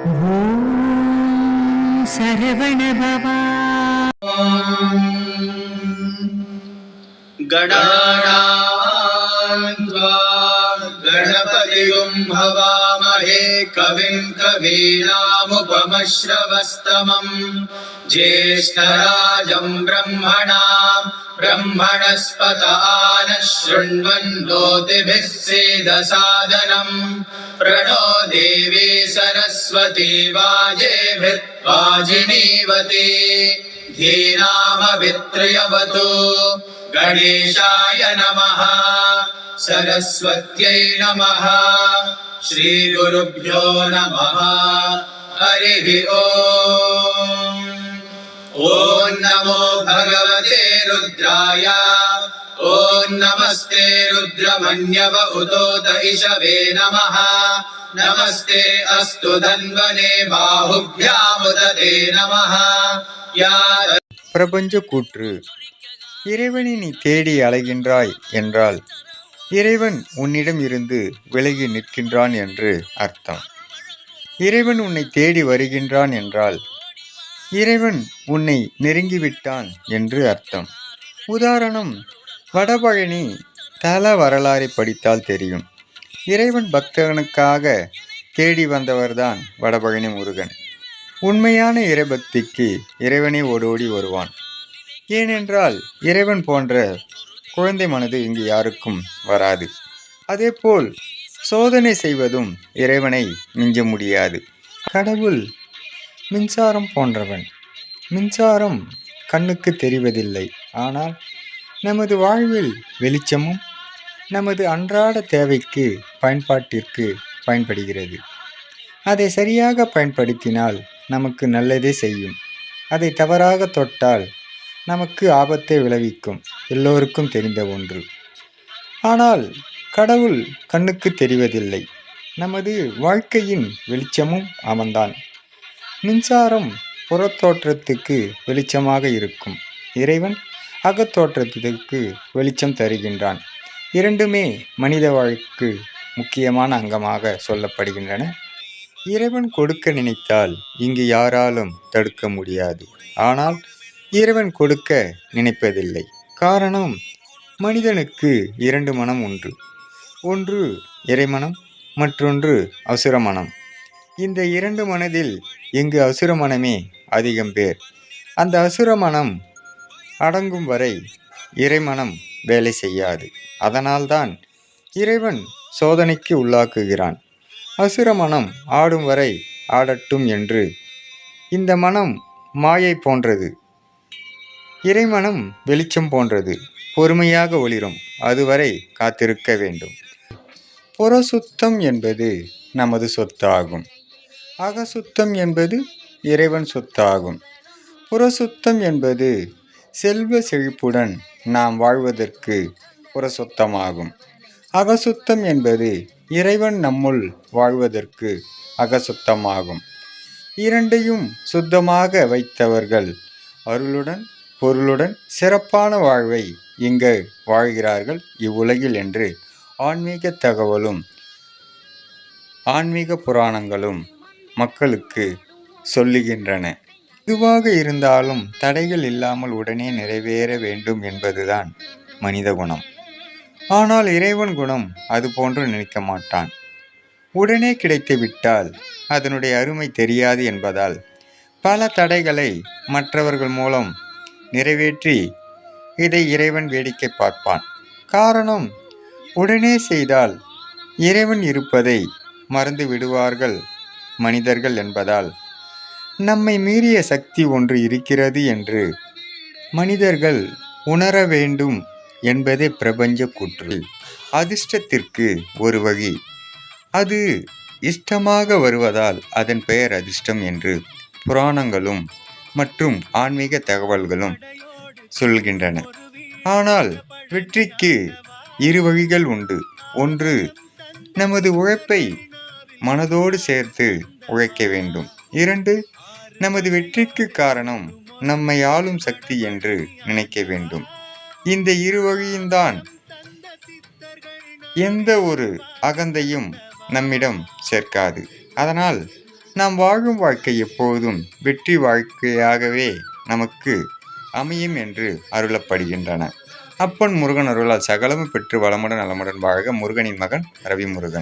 ॐ सरवणभवा गणानां त्वा गणपतिगुं हवामहे कविं कवीनामुपमश्रवस्तमम् ज्येष्ठराजं ब्रह्मणां ब्रह्मणस्पतानः शृण्वन्नोतिभिः सेदसादनम् प्रणो देवी सरस्वती वाजेभिर्वाजिनीवती धीनामवित्रयवतु गणेशाय नमः। सरस्वत्यै नमः। श्रीगुरुभ्यो नमः। हरिः ॐ नमो भगवते रुद्राय। ॐ नमस्ते रुद्रमन्यव उतोत इषवे नमः नमस्ते अस्तु धन्वने बाहुभ्यामुदते नमः या பிரபஞ்ச கூற்று இறைவனை நீ தேடி அலைகின்றாய் என்றால் இறைவன் உன்னிடம் இருந்து விலகி நிற்கின்றான் என்று அர்த்தம் இறைவன் உன்னை தேடி வருகின்றான் என்றால் இறைவன் உன்னை நெருங்கிவிட்டான் என்று அர்த்தம் உதாரணம் வடபழனி தல வரலாறை படித்தால் தெரியும். இறைவன் பக்தனுக்காக தேடி வந்தவர்தான் வடபழனி முருகன். உண்மையான இறைபக்திக்கு இறைவனே ஓடோடி வருவான். ஏனென்றால் இறைவன் போன்ற குழந்தை மனது இங்கு யாருக்கும் வராது. அதேபோல் சோதனை செய்வதும் இறைவனை மிஞ்ச முடியாது. கடவுள் மின்சாரம் போன்றவன். மின்சாரம் கண்ணுக்கு தெரிவதில்லை. ஆனால் நமது வாழ்வில் வெளிச்சமும் நமது அன்றாட தேவைக்கு பயன்பாட்டிற்கு பயன்படுகிறது. அதை சரியாக பயன்படுத்தினால் நமக்கு நல்லதே செய்யும். அதை தவறாக தொட்டால் நமக்கு ஆபத்தை விளைவிக்கும். எல்லோருக்கும் தெரிந்த ஒன்று. ஆனால் கடவுள் கண்ணுக்கு தெரிவதில்லை. நமது வாழ்க்கையின் வெளிச்சமும் அவன்தான். மின்சாரம் புறத்தோற்றத்துக்கு வெளிச்சமாக இருக்கும். இறைவன் அகத்தோற்றத்திற்கு வெளிச்சம் தருகின்றான். இரண்டுமே மனித வாழ்க்கு முக்கியமான அங்கமாக சொல்லப்படுகின்றன. இறைவன் கொடுக்க நினைத்தால் இங்கு யாராலும் தடுக்க முடியாது. ஆனால் இறைவன் கொடுக்க நினைப்பதில்லை. காரணம் மனிதனுக்கு இரண்டு மனம் உண்டு. ஒன்று இறைமனம் மற்றொன்று அசுர மனம் இந்த இரண்டு மனதில் இங்கு அசுர மனமே அதிகம் பேர். அந்த அசுர மனம் அடங்கும் வரை இறைமனம் வேலை செய்யாது. அதனால்தான் இறைவன் சோதனைக்கு உள்ளாக்குகிறான். அசுர மனம் ஆடும் வரை ஆடட்டும் என்று இந்த மனம் மாயை போன்றது. இறைமனம் வெளிச்சம் போன்றது. பொறுமையாக ஒளிரும். அதுவரை காத்திருக்க வேண்டும். புறசுத்தம் என்பது நமது சொத்தாகும். அகசுத்தம் என்பது இறைவன் சொத்தாகும். புறசுத்தம் என்பது செல்வ செழிப்புடன் நாம் வாழ்வதற்கு புறசுத்தமாகும். அகசுத்தம் என்பது இறைவன் நம்முள் வாழ்வதற்கு அகசுத்தமாகும். இரண்டையும் சுத்தமாக வைத்தவர்கள் அருளுடன் பொருளுடன் சிறப்பான வாழ்வை இங்கு வாழ்கிறார்கள் இவ்வுலகில் என்று ஆன்மீக தகவலும் ஆன்மீக புராணங்களும் மக்களுக்கு சொல்லுகின்றன. எதுவாக இருந்தாலும் தடைகள் இல்லாமல் உடனே நிறைவேற வேண்டும் என்பதுதான் மனித குணம். ஆனால் இறைவன் குணம் அதுபோன்று நினைக்க மாட்டான். உடனே கிடைத்துவிட்டால் அதனுடைய அருமை தெரியாது என்பதால் பல தடைகளை மற்றவர்கள் மூலம் நிறைவேற்றி இதை இறைவன் வேடிக்கை பார்ப்பான். காரணம் உடனே செய்தால் இறைவன் இருப்பதை மறந்து விடுவார்கள் மனிதர்கள் என்பதால் நம்மை மீறிய சக்தி ஒன்று இருக்கிறது என்று மனிதர்கள் உணர வேண்டும் என்பதே பிரபஞ்ச கூற்று. அதிர்ஷ்டத்திற்கு ஒரு வகி. அது இஷ்டமாக வருவதால் அதன் பெயர் அதிர்ஷ்டம் என்று புராணங்களும் மற்றும் ஆன்மீக தகவல்களும் சொல்கின்றன. ஆனால் வெற்றிக்கு இரு வழிகள் உண்டு. ஒன்று நமது உழைப்பை மனதோடு சேர்த்து உழைக்க வேண்டும். இரண்டு நமது வெற்றிக்கு காரணம் நம்மை ஆளும் சக்தி என்று நினைக்க வேண்டும். இந்த இரு வழியும்தான் எந்த ஒரு அகந்தையும் நம்மிடம் சேர்க்காது. அதனால் நாம் வாழும் வாழ்க்கை எப்போதும் வெற்றி வாழ்க்கையாகவே நமக்கு அமையும் என்று அருளப்படுகின்றன. அப்பன் முருகன் அருளால் சகலமும் பெற்று வளமுடன் நலமுடன் வாழ்க. முருகனின் மகன் ரவி முருகன்